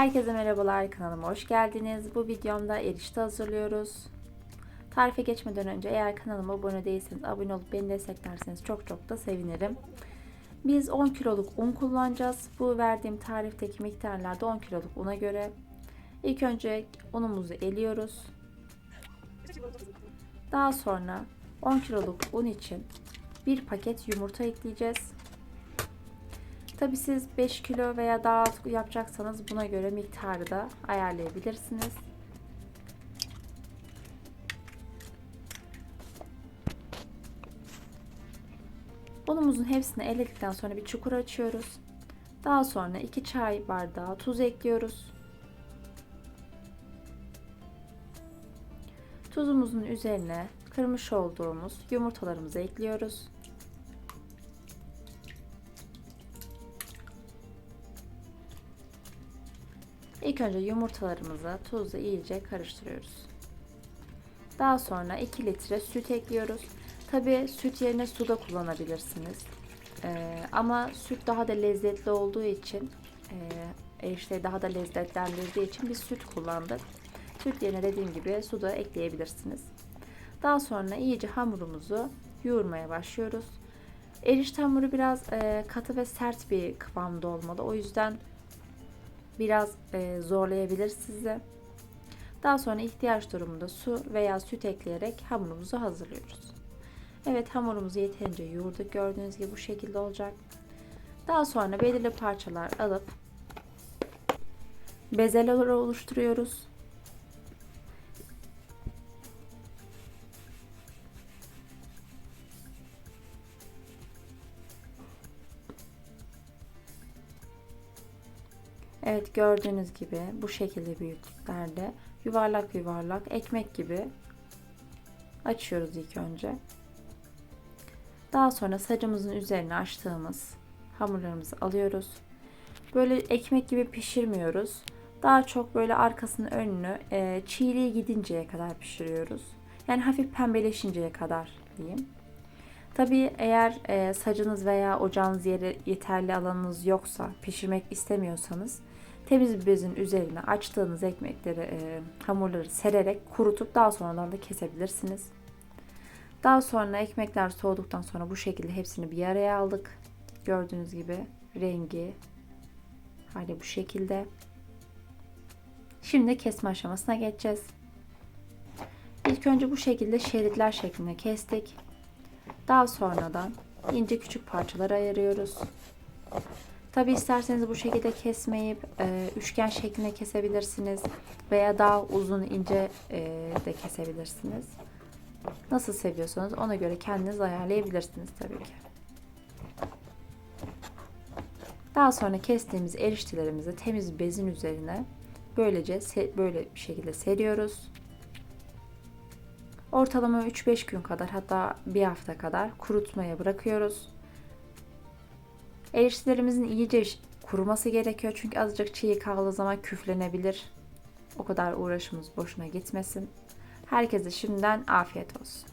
Herkese merhabalar kanalıma hoş geldiniz. Bu videomda erişte hazırlıyoruz. Tarife geçmeden önce eğer kanalıma abone değilseniz abone olup beni desteklerseniz çok çok da sevinirim. Biz 10 kiloluk un kullanacağız. Bu verdiğim tarifteki miktarlarda 10 kiloluk una göre. İlk önce unumuzu eliyoruz. Daha sonra 10 kiloluk un için bir paket yumurta ekleyeceğiz. Tabi siz 5 kilo veya daha az yapacaksanız buna göre miktarı da ayarlayabilirsiniz. Unumuzun hepsini eledikten sonra bir çukur açıyoruz. Daha sonra 2 çay bardağı tuz ekliyoruz. Tuzumuzun üzerine kırmış olduğumuz yumurtalarımızı ekliyoruz. İlk önce yumurtalarımızı tuzla iyice karıştırıyoruz. Daha sonra 2 litre süt ekliyoruz. Tabi süt yerine su da kullanabilirsiniz. Ee, ama süt daha da lezzetli olduğu için e, erişteyi daha da lezzetlendirdiği için biz süt kullandık. Süt yerine dediğim gibi su da ekleyebilirsiniz. Daha sonra iyice hamurumuzu yoğurmaya başlıyoruz. Erişte hamuru biraz e, katı ve sert bir kıvamda olmalı. O yüzden biraz e, zorlayabilir sizi. Daha sonra ihtiyaç durumunda su veya süt ekleyerek hamurumuzu hazırlıyoruz. Evet hamurumuzu yeterince yoğurduk. Gördüğünüz gibi bu şekilde olacak. Daha sonra belirli parçalar alıp bezeler oluşturuyoruz. Evet gördüğünüz gibi bu şekilde büyüklüklerde yuvarlak yuvarlak ekmek gibi açıyoruz ilk önce. Daha sonra sacımızın üzerine açtığımız hamurlarımızı alıyoruz. Böyle ekmek gibi pişirmiyoruz. Daha çok böyle arkasını önünü e, çiğliği gidinceye kadar pişiriyoruz. Yani hafif pembeleşinceye kadar diyeyim. Tabii eğer e, sacınız veya ocağınız yeri yeterli alanınız yoksa, pişirmek istemiyorsanız temiz bir bezin üzerine açtığınız ekmekleri, e, hamurları sererek kurutup daha sonradan da kesebilirsiniz. Daha sonra ekmekler soğuduktan sonra bu şekilde hepsini bir araya aldık. Gördüğünüz gibi rengi hali bu şekilde. Şimdi kesme aşamasına geçeceğiz. İlk önce bu şekilde şeritler şeklinde kestik. Daha sonradan ince küçük parçalara ayırıyoruz. Tabi isterseniz bu şekilde kesmeyip e, üçgen şeklinde kesebilirsiniz veya daha uzun ince e, de kesebilirsiniz. Nasıl seviyorsanız ona göre kendiniz ayarlayabilirsiniz tabii ki. Daha sonra kestiğimiz eriştelerimizi temiz bezin üzerine böylece böyle bir şekilde seriyoruz. Ortalama 3-5 gün kadar hatta bir hafta kadar kurutmaya bırakıyoruz. Eriştelerimizin iyice kuruması gerekiyor çünkü azıcık çiğ kaldığı zaman küflenebilir. O kadar uğraşımız boşuna gitmesin. Herkese şimdiden afiyet olsun.